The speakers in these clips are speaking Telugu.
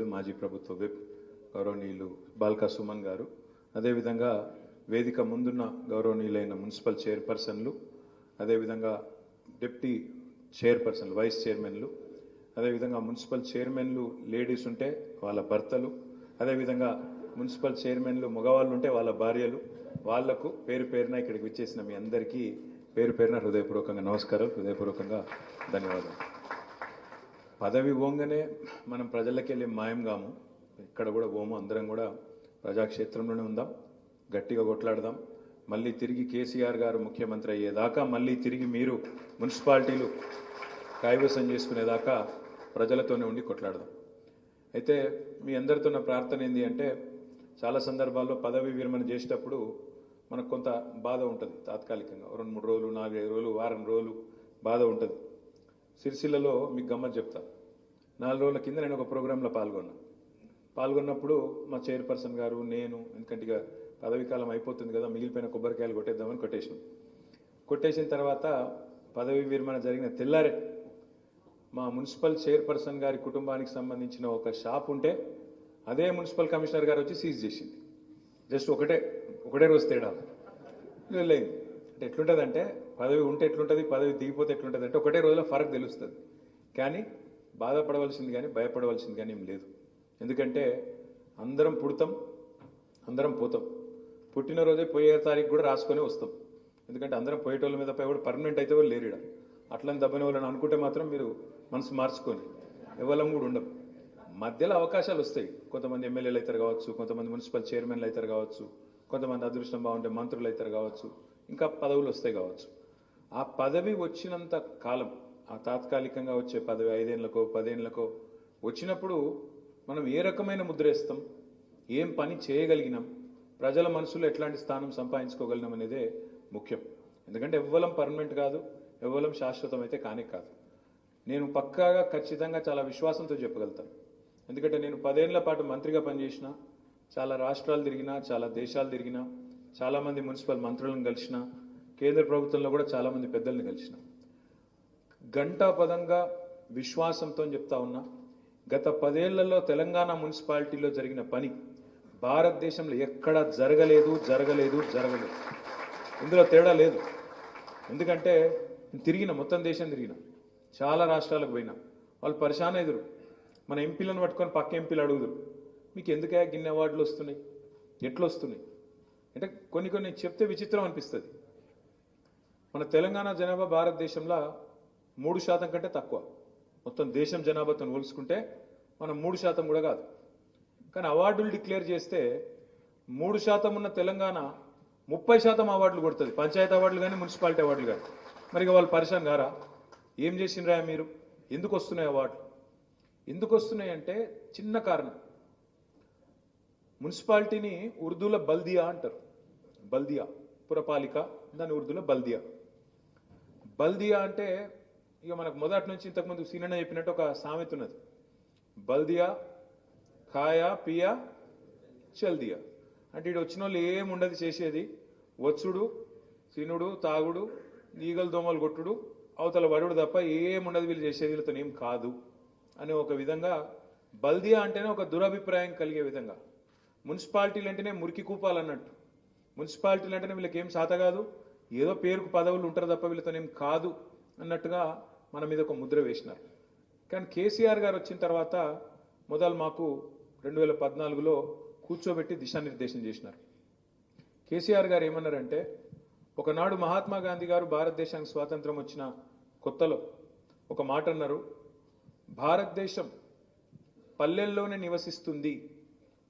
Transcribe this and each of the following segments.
మాజీ ప్రభుత్వ విప్ గౌరవనీయులు బాల్కా సుమన్ గారు. అదేవిధంగా వేదిక ముందున్న గౌరవనీయులైన మున్సిపల్ చైర్పర్సన్లు అదేవిధంగా డిప్టీ చైర్పర్సన్లు వైస్ చైర్మన్లు అదేవిధంగా మున్సిపల్ చైర్మన్లు లేడీస్ ఉంటే వాళ్ళ భర్తలు అదేవిధంగా మున్సిపల్ చైర్మన్లు మగవాళ్ళు ఉంటే వాళ్ళ భార్యలు వాళ్ళకు పేరు పేరున ఇక్కడికి విచ్చేసిన మీ అందరికీ పేరు పేరున హృదయపూర్వకంగా నమస్కారం హృదయపూర్వకంగా ధన్యవాదాలు. పదవి పోగానే మనం ప్రజలకి వెళ్ళి మాయం కాము. ఇక్కడ కూడా పోము అందరం కూడా ప్రజాక్షేత్రంలోనే ఉందాం గట్టిగా కొట్లాడదాం. మళ్ళీ తిరిగి కేసీఆర్ గారు ముఖ్యమంత్రి అయ్యేదాకా మళ్ళీ తిరిగి మీరు మున్సిపాలిటీలు కైవసం చేసుకునేదాకా ప్రజలతోనే ఉండి కొట్లాడదాం. అయితే మీ అందరితో నా ప్రార్థన ఏంటి అంటే చాలా సందర్భాల్లో పదవి విరమణ చేసేటప్పుడు మనకు కొంత బాధ ఉంటుంది తాత్కాలికంగా. రెండు మూడు రోజులు నాలుగైదు రోజులు వారం రోజులు బాధ ఉంటుంది. సిరిసిల్లలో మీకు గమ్మత్ చెప్తా. నాలుగు రోజుల కింద నేను ఒక ప్రోగ్రాంలో పాల్గొన్నా. పాల్గొన్నప్పుడు మా చైర్పర్సన్ గారు నేను ఎందుకంటే ఇక పదవీ కాలం అయిపోతుంది కదా మిగిలిపోయిన కొబ్బరికాయలు కొట్టేద్దామని కొట్టేసాం కొట్టేసిన తర్వాత పదవీ విరమణ జరిగిన తెల్లారే మా మున్సిపల్ చైర్పర్సన్ గారి కుటుంబానికి సంబంధించిన ఒక షాప్ ఉంటే అదే మున్సిపల్ కమిషనర్ గారు వచ్చి సీజ్ చేసింది. జస్ట్ ఒకటే ఒకటే రోజు తేడా. లేదు. అంటే ఎట్లుంటుందంటే పదవి ఉంటే ఎట్లుంటుంది పదవి దిగిపోతే ఎట్లుంటుంది అంటే ఒకటే రోజులో ఫరక్ తెలుస్తుంది. కానీ బాధపడవలసింది కానీ భయపడవలసింది కానీ ఏం లేదు. ఎందుకంటే అందరం పుడతాం అందరం పోతాం. పుట్టినరోజే పోయే తారీఖు కూడా రాసుకొని వస్తాం. ఎందుకంటే అందరం పోయేటోళ్ళ మీద పై కూడా పర్మనెంట్ అయితే వాళ్ళు లేరు అట్లని దబ్బని వాళ్ళని అనుకుంటే మాత్రం మీరు మనసు మార్చుకొని ఎవరం కూడా ఉండవు మధ్యలో అవకాశాలు వస్తాయి. కొంతమంది ఎమ్మెల్యేలు అవుతారు కావచ్చు కొంతమంది మున్సిపల్ చైర్మన్లు అవుతారు కావచ్చు కొంతమంది అదృష్టం బాగుంటే మంత్రులు అవుతారు కావచ్చు ఇంకా పదవులు వస్తాయి కావచ్చు. ఆ పదవి వచ్చినంత కాలం ఆ తాత్కాలికంగా వచ్చే పదవి ఐదేళ్ళకో పదేళ్ళకో వచ్చినప్పుడు మనం ఏ రకమైన ముద్రేస్తాం ఏం పని చేయగలిగినాం? ప్రజల మనసులో ఎట్లాంటి స్థానం సంపాదించుకోగలిగినాం అనేదే ముఖ్యం. ఎందుకంటే ఎవ్వలం పర్మనెంట్ కాదు ఎవ్వలం శాశ్వతం అయితే కానే కాదు. నేను పక్కాగా ఖచ్చితంగా చాలా విశ్వాసంతో చెప్పగలుగుతాను. ఎందుకంటే నేను పదేళ్ళ పాటు మంత్రిగా పనిచేసిన చాలా రాష్ట్రాలు తిరిగినా చాలా దేశాలు తిరిగినా చాలామంది మున్సిపల్ మంత్రులను కలిసినా కేంద్ర ప్రభుత్వంలో కూడా చాలామంది పెద్దల్ని కలిసిన. గంటాపదంగా విశ్వాసంతో చెప్తా ఉన్నా గత పదేళ్ళలో తెలంగాణ మున్సిపాలిటీలో జరిగిన పని భారతదేశంలో ఎక్కడా జరగలేదు జరగలేదు జరగలేదు. ఇందులో తేడా లేదు. ఎందుకంటే తిరిగిన మొత్తం దేశం తిరిగిన చాలా రాష్ట్రాలకు పోయినా వాళ్ళు పరిశాన ఎదురు. మన ఎంపీలను పట్టుకొని పక్క ఎంపీలు అడుగుదురు. మీకు ఎందుకే గిన్నె అవార్డులు వస్తున్నాయి? ఎట్లా వస్తున్నాయి అంటే కొన్ని కొన్ని చెప్తే విచిత్రం అనిపిస్తుంది. మన తెలంగాణ జనాభా భారతదేశంలో మూడు శాతం కంటే తక్కువ. మొత్తం దేశం జనాభాతో పోల్చుకుంటే మనం మూడు శాతం కూడా కాదు. కానీ అవార్డులు డిక్లేర్ చేస్తే మూడు శాతం ఉన్న తెలంగాణ ముప్పై శాతం అవార్డులు కొడుతుంది. పంచాయతీ అవార్డులు కానీ మున్సిపాలిటీ అవార్డులు కానీ. మరి వాళ్ళు పరిశాన్ గారా? ఏం చేసినరా మీరు? ఎందుకు వస్తున్నాయి అవార్డులు? ఎందుకు వస్తున్నాయి అంటే చిన్న కారణం. మున్సిపాలిటీని ఉర్దూలో బల్దియా అంటారు. బల్దియా పురపాలిక దాని ఉర్దూలో బల్దియా. బల్దియా అంటే ఇక మనకు మొదటి నుంచి ఇంతకుముందు సీనన్న చెప్పినట్టు ఒక సామెత ఉన్నది. బల్దియా ఖాయా పియా చల్దియా. అంటే ఇటు వచ్చిన వాళ్ళు ఏముండదు చేసేది. వచ్చుడు తినుడు తాగుడు ఈగలు దోమలు కొట్టుడు అవతల వరుడు తప్ప ఏముండదు వీళ్ళు చేసేది వీళ్ళతో ఏం కాదు అనే ఒక విధంగా బల్దియా అంటేనే ఒక దురభిప్రాయం కలిగే విధంగా. మున్సిపాలిటీలు అంటేనే మురికి కూపాలన్నట్టు మున్సిపాలిటీలు అంటేనే వీళ్ళకి ఏం శాత కాదు. ఏదో పేరుకు పదవులు ఉంటారు తప్ప వీళ్ళతోనేం కాదు అన్నట్టుగా మన మీద ఒక ముద్ర వేసినారు. కానీ కేసీఆర్ గారు వచ్చిన తర్వాత మొదలు మాకు రెండు వేల పద్నాలుగులో కూర్చోబెట్టి దిశానిర్దేశం చేసినారు. కేసీఆర్ గారు ఏమన్నారంటే ఒకనాడు మహాత్మా గాంధీ గారు భారతదేశానికి స్వాతంత్రం వచ్చిన కొత్తలో ఒక మాట అన్నారు భారతదేశం పల్లెల్లోనే నివసిస్తుంది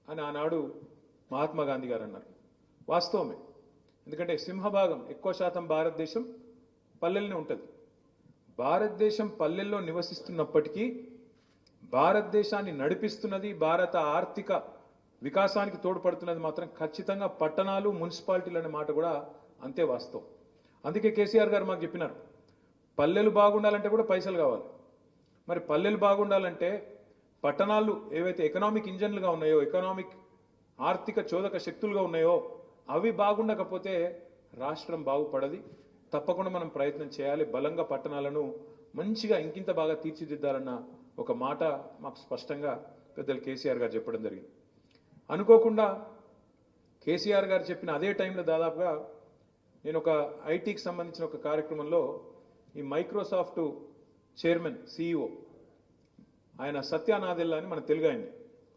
అని ఆనాడు మహాత్మా గాంధీ గారు అన్నారు. వాస్తవమే. ఎందుకంటే సింహభాగం ఎక్కువ శాతం భారతదేశం పల్లెల్లోనే ఉంటుంది. భారతదేశం పల్లెల్లో నివసిస్తున్నప్పటికీ భారతదేశాన్ని నడిపిస్తున్నది భారత ఆర్థిక వికాసానికి తోడ్పడుతున్నది మాత్రం ఖచ్చితంగా పట్టణాలు మున్సిపాలిటీలు అనే మాట కూడా అంతే వాస్తవం. అందుకే కేసీఆర్ గారు మాకు చెప్పినారు పల్లెలు బాగుండాలంటే కూడా పైసలు కావాలి. మరి పల్లెలు బాగుండాలంటే పట్టణాలు ఏవైతే ఎకనామిక్ ఇంజన్లుగా ఉన్నాయో ఎకనామిక్ ఆర్థిక చోదక శక్తులుగా ఉన్నాయో అవి బాగుండకపోతే రాష్ట్రం బాగుపడది. తప్పకుండా మనం ప్రయత్నం చేయాలి. బలంగా పట్టణాలను మంచిగా ఇంకింత బాగా తీర్చిదిద్దాలన్న ఒక మాట మాకు స్పష్టంగా పెద్దలు కేసీఆర్ గారు చెప్పడం జరిగింది. అనుకోకుండా కేసీఆర్ గారు చెప్పిన అదే టైంలో దాదాపుగా నేను ఒక ఐటీకి సంబంధించిన ఒక కార్యక్రమంలో ఈ మైక్రోసాఫ్ట్ చైర్మన్ సిఇఓ ఆయన సత్యానాదెల్లా అని మన తెలుగు ఆయన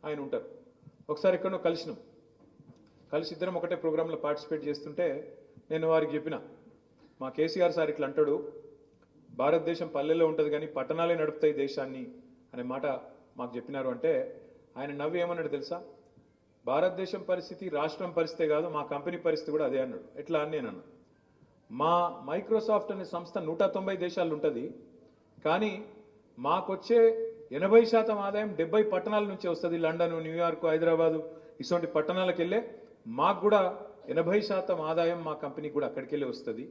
ఆయన ఉంటారు. ఒకసారి ఎక్కడో కలిసినాం. కలిసి ఇద్దరం ఒకటే ప్రోగ్రాంలో పార్టిసిపేట్ చేస్తుంటే నేను వారికి చెప్పిన మా కేసీఆర్ సార్ ఇట్లా అంటాడు భారతదేశం పల్లెల్లో ఉంటుంది కానీ పట్టణాలే నడుపుతాయి దేశాన్ని అనే మాట మాకు చెప్పినారు అంటే ఆయన నవ్వి ఏమన్నాడు తెలుసా? భారతదేశం పరిస్థితి రాష్ట్రం పరిస్థితే కాదు మా కంపెనీ పరిస్థితి కూడా అదే అన్నాడు. ఎట్లా? అని నేను అన్నాను మా మైక్రోసాఫ్ట్ అనే సంస్థ నూట తొంభై దేశాలు ఉంటుంది కానీ మాకొచ్చే ఎనభై శాతం ఆదాయం డెబ్బై పట్టణాల నుంచి వస్తుంది. లండన్ న్యూయార్క్ హైదరాబాదు ఇటువంటి పట్టణాలకు వెళ్ళే మాకు కూడా ఎనభై శాతం ఆదాయం మా కంపెనీకి కూడా అక్కడికి వెళ్ళి వస్తుంది.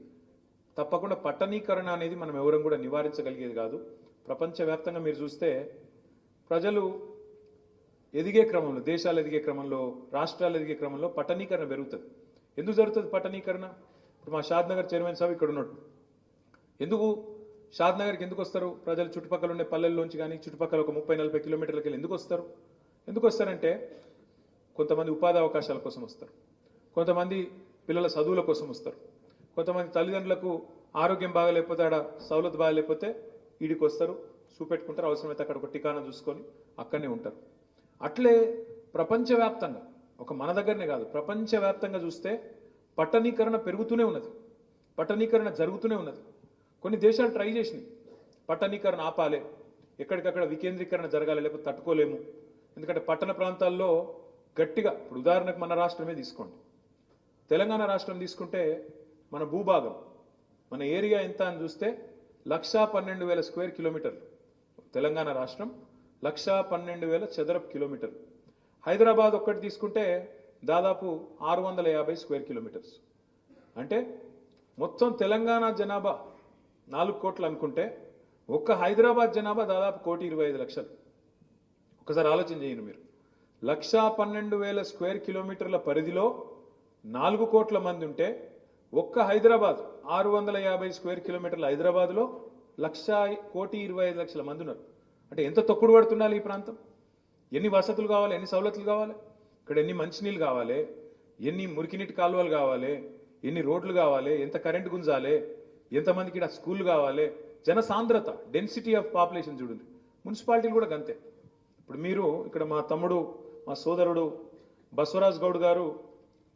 తప్పకుండా పట్టణీకరణ అనేది మనం ఎవరం కూడా నివారించగలిగేది కాదు. ప్రపంచవ్యాప్తంగా మీరు చూస్తే ప్రజలు ఎదిగే క్రమంలో దేశాలు ఎదిగే క్రమంలో రాష్ట్రాలు ఎదిగే క్రమంలో పట్టణీకరణ పెరుగుతుంది. ఎందుకు జరుగుతుంది పట్టణీకరణ? ఇప్పుడు మా షాద్ నగర్ చైర్మన్ సాబ్ ఇక్కడ ఉన్నాడు. ఎందుకు షాద్ నగర్కి ఎందుకు వస్తారు? ప్రజలు చుట్టుపక్కల ఉండే పల్లెల్లోంచి కానీ చుట్టుపక్కల ఒక ముప్పై నలభై కిలోమీటర్లకి వెళ్ళి ఎందుకు వస్తారు? ఎందుకు వస్తారంటే కొంతమంది ఉపాధి అవకాశాల కోసం వస్తారు. కొంతమంది పిల్లల చదువుల కోసం వస్తారు. కొంతమంది తల్లిదండ్రులకు ఆరోగ్యం బాగాలేకపోతే ఆడ సౌలత్ బాగాలేకపోతే ఈడికి వస్తారు. చూపెట్టుకుంటారు. అవసరమైతే అక్కడ ఒక టికానా చూసుకొని అక్కడనే ఉంటారు. అట్లే ప్రపంచవ్యాప్తంగా ఒక మన దగ్గరనే కాదు ప్రపంచవ్యాప్తంగా చూస్తే పట్టణీకరణ పెరుగుతూనే ఉన్నది. పట్టణీకరణ జరుగుతూనే ఉన్నది. కొన్ని దేశాలు ట్రై చేసినాయి. పట్టణీకరణ ఆపాలి. ఎక్కడికక్కడ వికేంద్రీకరణ జరగాలి లేకపోతే తట్టుకోలేము. ఎందుకంటే పట్టణ ప్రాంతాల్లో గట్టిగా ఇప్పుడు ఉదాహరణకు మన రాష్ట్రమే తీసుకోండి. తెలంగాణ రాష్ట్రం తీసుకుంటే మన భూభాగం మన ఏరియా ఎంత అని చూస్తే లక్షా పన్నెండు వేల స్క్వేర్ కిలోమీటర్లు. తెలంగాణ రాష్ట్రం లక్షా పన్నెండు వేల చదరపు కిలోమీటర్లు. హైదరాబాద్ ఒక్కటి తీసుకుంటే దాదాపు ఆరు వందల యాభై స్క్వేర్ కిలోమీటర్స్. అంటే మొత్తం తెలంగాణ జనాభా నాలుగు కోట్లు అనుకుంటే ఒక్క హైదరాబాద్ జనాభా దాదాపు కోటి ఇరవై ఐదు లక్షలు. ఒకసారి ఆలోచన చేయండి మీరు. లక్షా పన్నెండు వేల స్క్వేర్ కిలోమీటర్ల పరిధిలో నాలుగు కోట్ల మంది ఉంటే ఒక్క హైదరాబాద్ ఆరు వందల యాభై స్క్వేర్ కిలోమీటర్ల హైదరాబాద్లో లక్షా కోటి ఇరవై ఐదు లక్షల మంది ఉన్నారు. అంటే ఎంత తొక్కుడు పడుతుండాలి ఈ ప్రాంతం? ఎన్ని వసతులు కావాలి? ఎన్ని సవలతులు కావాలి? ఇక్కడ ఎన్ని మంచినీళ్ళు కావాలి? ఎన్ని మురికినీటి కాలువలు కావాలి? ఎన్ని రోడ్లు కావాలి? ఎంత కరెంట్ గుంజాలి? ఎంతమందికి ఇక్కడ స్కూల్ కావాలి? జన సాంద్రత డెన్సిటీ ఆఫ్ పాపులేషన్ చూడండి. మున్సిపాలిటీలు కూడా గంతే. ఇప్పుడు మీరు ఇక్కడ మా తమ్ముడు మా సోదరుడు బసవరాజ్ గౌడ్ గారు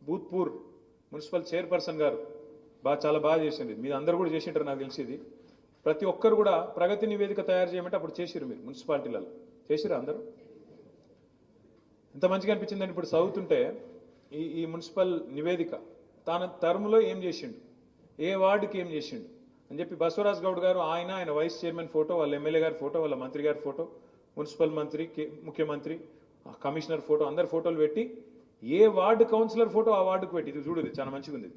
భూత్పూర్ మున్సిపల్ చైర్పర్సన్ గారు బాగా చాలా బాగా చేసింది. మీరు అందరు కూడా చేసింటారు నాకు తెలిసేది ప్రతి ఒక్కరు కూడా ప్రగతి నివేదిక తయారు చేయమంటే అప్పుడు చేసిరు మీరు మున్సిపాలిటీలలో. చేసిరు అందరూ? ఎంత మంచిగా అనిపించిందని ఇప్పుడు చదువుతుంటే ఈ ఈ మున్సిపల్ నివేదిక. తాను టర్మ్లో ఏం చేసిండు? ఏ వార్డుకి ఏం చేసిండు? అని చెప్పి బసవరాజ్ గౌడ్ గారు ఆయన ఆయన వైస్ చైర్మన్ ఫోటో వాళ్ళ ఎమ్మెల్యే గారి ఫోటో వాళ్ళ మంత్రి గారి ఫోటో మున్సిపల్ మంత్రి కే- ముఖ్యమంత్రి కమిషనర్ ఫోటో అందరి ఫోటోలు పెట్టి ఏ వార్డు కౌన్సిలర్ ఫోటో ఆ వార్డుకు పెట్టి. ఇది చూడు ఇది చాలా మంచిగా ఉంది.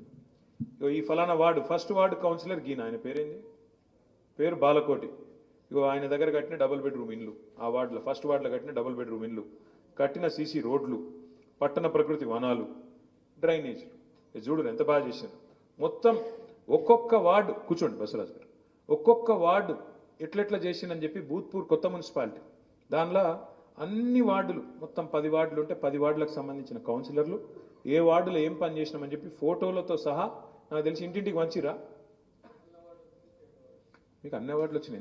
ఇగో ఈ ఫలానా వార్డు ఫస్ట్ వార్డు కౌన్సిలర్ గీన. ఆయన పేరేంది? పేరు బాలకోటి. ఇగో ఆయన దగ్గర కట్టిన డబుల్ బెడ్రూమ్ ఇండ్లు ఆ వార్డులో ఫస్ట్ వార్డులో కట్టిన డబుల్ బెడ్రూమ్ ఇండ్లు కట్టిన సీసీ రోడ్లు పట్టణ ప్రకృతి వనాలు డ్రైనేజీలు. ఇది చూడు ఎంత బాగా చేశాను మొత్తం ఒక్కొక్క వార్డు కూర్చోండి బసవరాజు గారు. ఒక్కొక్క వార్డు ఎట్లెట్లా చేసిందని చెప్పి భూత్పూర్ కొత్త మున్సిపాలిటీ. దానిలో అన్ని వార్డులు మొత్తం పది వార్డులు ఉంటే పది వార్డులకు సంబంధించిన కౌన్సిలర్లు ఏ వార్డులో ఏం పని చేసినామని చెప్పి ఫోటోలతో సహా నాకు తెలిసి ఇంటింటికి వంచిరా మీకు అన్ని వార్డులు వచ్చినాయి.